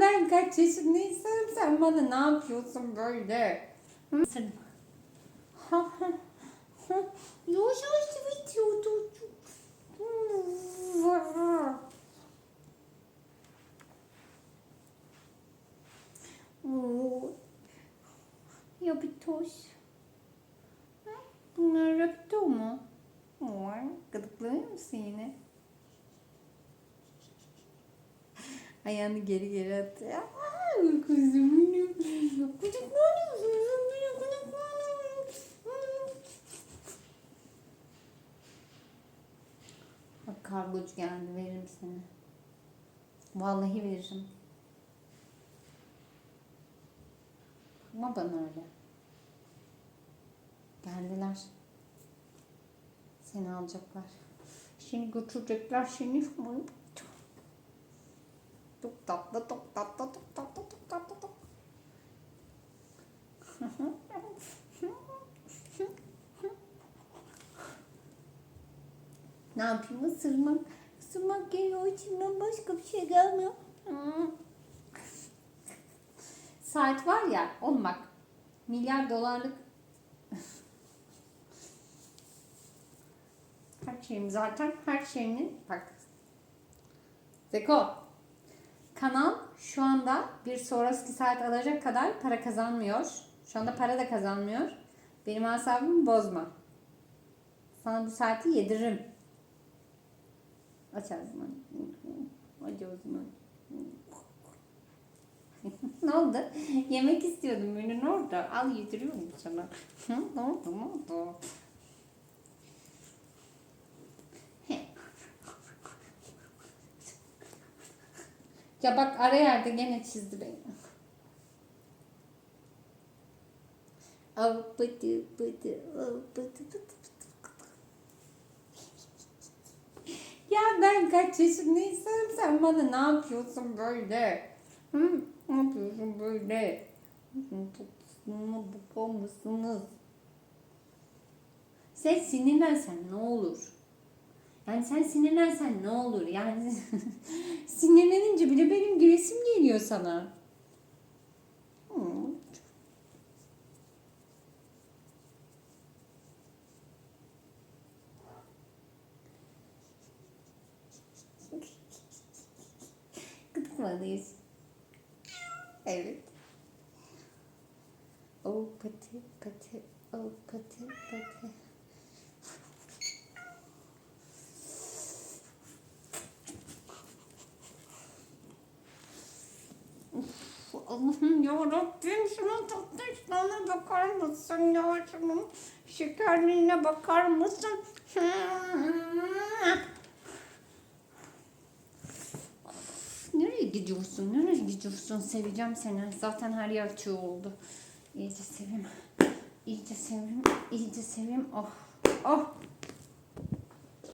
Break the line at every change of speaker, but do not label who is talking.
ben kaç yaşındaysam sen bana ne yapıyorsun böyle? Ha. Yavaş yavaş. Oo. Ya bir. Ha? Bunlar rapto mu? Oy, gıdıklıyor musun yine? Ayağını geri geri atıyor. Aa, Kuzum benim. Gıdıklanıyorsun. Bak kargocu geldi veririm seni. Vallahi veririm. Bakma bana öyle. Geldiler. Seni alacaklar. Seni götürecekler seni. Çok tatlı, çok tatlı, çok tatlı, çok tatlı, çok. ne yapayım? Isırmak. Isırmak geliyor içimden başka bir şey gelmiyor. Saat var ya, oğlum bak. Milyar dolarlık her şeyim zaten her şeyinin bak. Zeko. Kanal şu anda bir Swarovski saat alacak kadar para kazanmıyor. Şu anda para da kazanmıyor. Benim asabımı bozma. Sana bu saati yediririm. Aç ağzını. Aç ağzını. ne oldu? Yemek istiyordum beni orada. Al yediriyorum sana. Ne oldu? Ne oldu? Ya bak ara yerde gene çizdi beni. Oh, bıdı bıdı, oh, bıdı bıdı. Ya ben kaç yaşındaysam sen bana ne yapıyorsun böyle? Hı? Ne yapıyorsun böyle? Tatlısını bakar mısınız? Sen sinirlensen ne olur? Yani sen sinirlensen ne olur? Yani sinirlenince bile benim gülesim geliyor sana. Hmm. Gıdıklamalıyız. Evet. Oh pati pati, oh pati pati. Uf, Allah'ım ya Rabbim şunun tatlı işlerine bakar mısın ya şunun şekerliğine bakar mısın? Nereye gidiyorsun? Nereye gidiyorsun? Seveceğim seni. Zaten her yer çığ oldu. İyice seveyim. İyice seveyim. İyice seveyim. Oh. Oh.